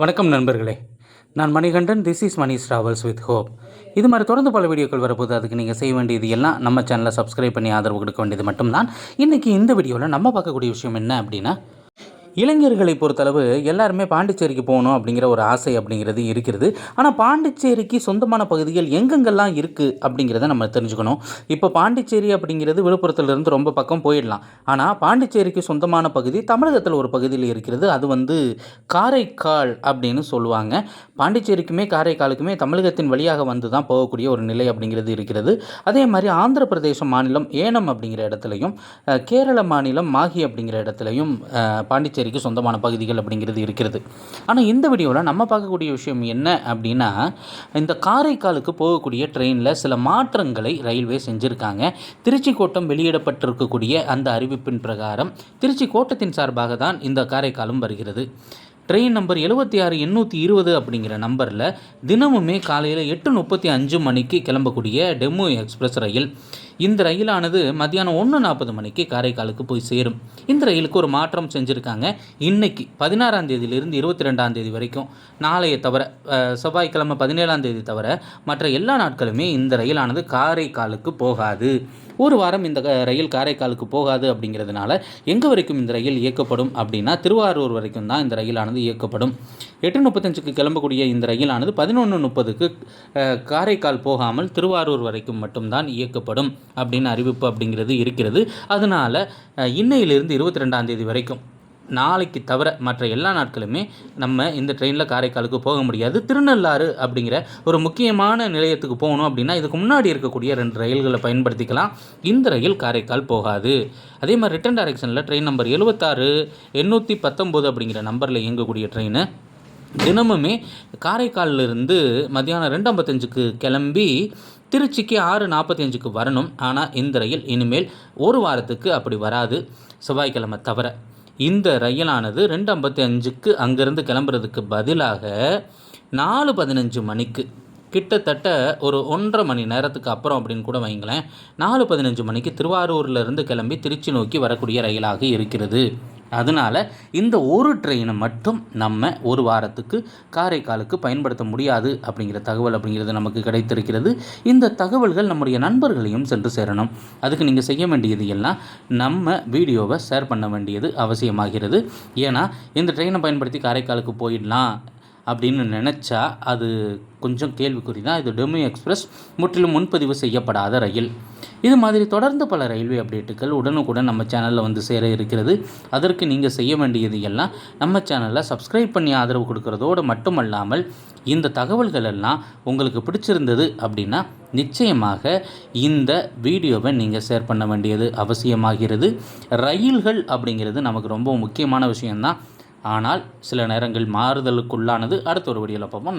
வணக்கம் நண்பர்களே. நான் Manikandan this is Mani travels with hope இது மாதிரி தொடர்ந்து பல வீடியோக்கள் வரப்போது அதுக்கு நீங்கள் செய்ய வேண்டியது எல்லாம் நம்ம சேனலை சப்ஸ்கிரைப் பண்ணி ஆதரவு கொடுக்க வேண்டியது மட்டும்தான். இன்றைக்கி இந்த வீடியோவில் நம்ம பார்க்கக்கூடிய விஷயம் என்ன அப்படின்னா இளைஞர்களை பொறுத்தளவு எல்லாருமே பாண்டிச்சேரிக்கு போகணும் அப்படிங்கிற ஒரு ஆசை அப்படிங்கிறது இருக்கிறது. ஆனால் பாண்டிச்சேரிக்கு சொந்தமான பகுதிகள் எங்கெங்கெல்லாம் இருக்குது அப்படிங்கிறத நம்ம தெரிஞ்சுக்கணும். இப்போ பாண்டிச்சேரி அப்படிங்கிறது விழுப்புரத்துலேருந்து ரொம்ப பக்கம் போயிடலாம். ஆனால் பாண்டிச்சேரிக்கு சொந்தமான பகுதி தமிழகத்தில் ஒரு பகுதியில் இருக்கிறது. அது வந்து காரைக்கால் அப்படின்னு சொல்லுவாங்க. பாண்டிச்சேரிக்குமே காரைக்காலுக்குமே தமிழகத்தின் வழியாக வந்து தான் போகக்கூடிய ஒரு நிலை அப்படிங்கிறது இருக்கிறது. அதே மாதிரி ஆந்திர பிரதேச மாநிலம் ஏனம் அப்படிங்கிற இடத்துலையும் கேரள மாநிலம் மாஹி அப்படிங்கிற இடத்துலையும் பாண்டிச்சேரி பாண்டிச்சேரிக்கு சொந்தமான பகுதிகள் அப்படிங்கிறது இருக்கிறது. ஆனால் இந்த வீடியோவில் நம்ம பார்க்கக்கூடிய விஷயம் என்ன அப்படின்னா இந்த காரைக்காலுக்கு போகக்கூடிய ட்ரெயினில் சில மாற்றங்களை ரயில்வே செஞ்சுருக்காங்க. திருச்சி கோட்டம் வெளியிடப்பட்டிருக்கக்கூடிய அந்த அறிவிப்பின் பிரகாரம் திருச்சி கோட்டத்தின் சார்பாக தான் இந்த காரைக்காலும் வருகிறது. ட்ரெயின் நம்பர் எழுபத்தி ஆறு எண்ணூற்றி இருபது அப்படிங்கிற நம்பரில் தினமுமே காலையில் எட்டு முப்பத்தி அஞ்சு மணிக்கு கிளம்பக்கூடிய டெமு எக்ஸ்பிரஸ் ரயில். இந்த ரயிலானது மத்தியானம் ஒன்று நாற்பது மணிக்கு காரைக்காலுக்கு போய் சேரும். இந்த ரயிலுக்கு ஒரு மாற்றம் செஞ்சுருக்காங்க. இன்றைக்கி பதினாறாம் தேதியிலிருந்து இருபத்தி ரெண்டாம் தேதி வரைக்கும். நாளைய தவிர செவ்வாய்க்கிழமை பதினேழாம் தேதி தவிர மற்ற எல்லா நாட்களுமே இந்த ரயிலானது காரைக்காலுக்கு போகாது. ஒரு வாரம் இந்த க- ரயில் காரைக்காலுக்கு போகாது அப்படிங்கிறதுனால எங்கே வரைக்கும் இந்த ரயில் இயக்கப்படும் அப்படின்னா திருவாரூர் வரைக்கும் தான் இந்த ரயிலானது இயக்கப்படும். எட்டு முப்பத்தஞ்சுக்கு கிளம்பக்கூடிய இந்த ரயிலானது பதினொன்று முப்பதுக்கு காரைக்கால் போகாமல் திருவாரூர் வரைக்கும் மட்டும்தான் இயக்கப்படும் அப்படின்னு அறிவிப்பு அப்படிங்கிறது இருக்கிறது. அதனால் இன்னையிலிருந்து இருபத்தி ரெண்டாம் தேதி வரைக்கும் நாளைக்கு தவிர மற்ற எல்லா நாட்களுமே நம்ம இந்த ட்ரெயினில் காரைக்காலுக்கு போக முடியாது. திருநள்ளாறு அப்படிங்கிற ஒரு முக்கியமான நிலையத்துக்கு போகணும் அப்படின்னா இதுக்கு முன்னாடி இருக்கக்கூடிய ரெண்டு ரயில்களை பயன்படுத்திக்கலாம். இந்த ரயில் காரைக்கால் போகாது. அதே மாதிரி ரிட்டன் டைரக்ஷனில் ட்ரெயின் நம்பர் எழுபத்தாறு எண்ணூற்றி பத்தொம்போது அப்படிங்கிற நம்பரில் இயங்கக்கூடிய ட்ரெயினு தினமுமே காரைக்காலிலிருந்து மதியானம் மத்தியானம் ரெண்டு ஐம்பத்தஞ்சுக்கு கிளம்பி திருச்சிக்கு ஆறு நாற்பத்தஞ்சுக்கு வரணும். ஆனால் இந்த ரயில் இனிமேல் ஒரு வாரத்துக்கு அப்படி வராது. செவ்வாய்க்கிழமை தவிர. இந்த ரயிலானது ரெண்டு ஐம்பத்தி அஞ்சுக்கு அங்கேருந்து கிளம்புறதுக்கு பதிலாக நாலு பதினஞ்சு மணிக்கு. கிட்டத்தட்ட ஒரு ஒன்றரை மணி நேரத்துக்கு அப்புறம் அப்படின்னு கூட வைங்களேன் நாலு பதினஞ்சு மணிக்கு திருவாரூர்லேருந்து கிளம்பி திருச்சி நோக்கி வரக்கூடிய ரயிலாக இருக்கிறது. அதனால் இந்த ஒரு ட்ரெயினை மட்டும் நம்ம ஒரு வாரத்துக்கு காரைக்காலுக்கு பயன்படுத்த முடியாது அப்படிங்கிற தகவல் அப்படிங்கிறது நமக்கு கிடைத்திருக்கிறது. இந்த தகவல்கள் நம்முடைய நண்பர்களையும் சென்று சேரணும். அதுக்கு நீங்கள் செய்ய வேண்டியது எல்லாம் நம்ம வீடியோவை ஷேர் பண்ண வேண்டியது அவசியமாகிறது. ஏன்னா இந்த ட்ரெயினை பயன்படுத்தி காரைக்காலுக்கு போயிடலாம் அப்படின்னு நினச்சா அது கொஞ்சம் கேள்விக்குறி தான் இது டெமு எக்ஸ்பிரஸ் முற்றிலும் முன்பதிவு செய்யப்படாத ரயில். இது மாதிரி தொடர்ந்து பல ரயில்வே அப்டேட்டுகள் உடனுக்குடன் நம்ம சேனலில் வந்து சேர இருக்கிறது. அதற்கு நீங்கள் செய்ய வேண்டியது எல்லாம் நம்ம சேனலில் சப்ஸ்கிரைப் பண்ணி ஆதரவு கொடுக்கறதோடு மட்டுமல்லாமல் இந்த தகவல்கள் எல்லாம் உங்களுக்கு பிடிச்சிருந்தது அப்படின்னா நிச்சயமாக இந்த வீடியோவை நீங்கள் ஷேர் பண்ண வேண்டியது அவசியமாகிறது. ரயில்கள் அப்படிங்கிறது நமக்கு ரொம்ப முக்கியமான விஷயந்தான் ஆனால் சில நேரங்கள் மாறுதலுக்குள்ளானது. அடுத்த ஒரு வீடியோவில் பார்ப்போம்.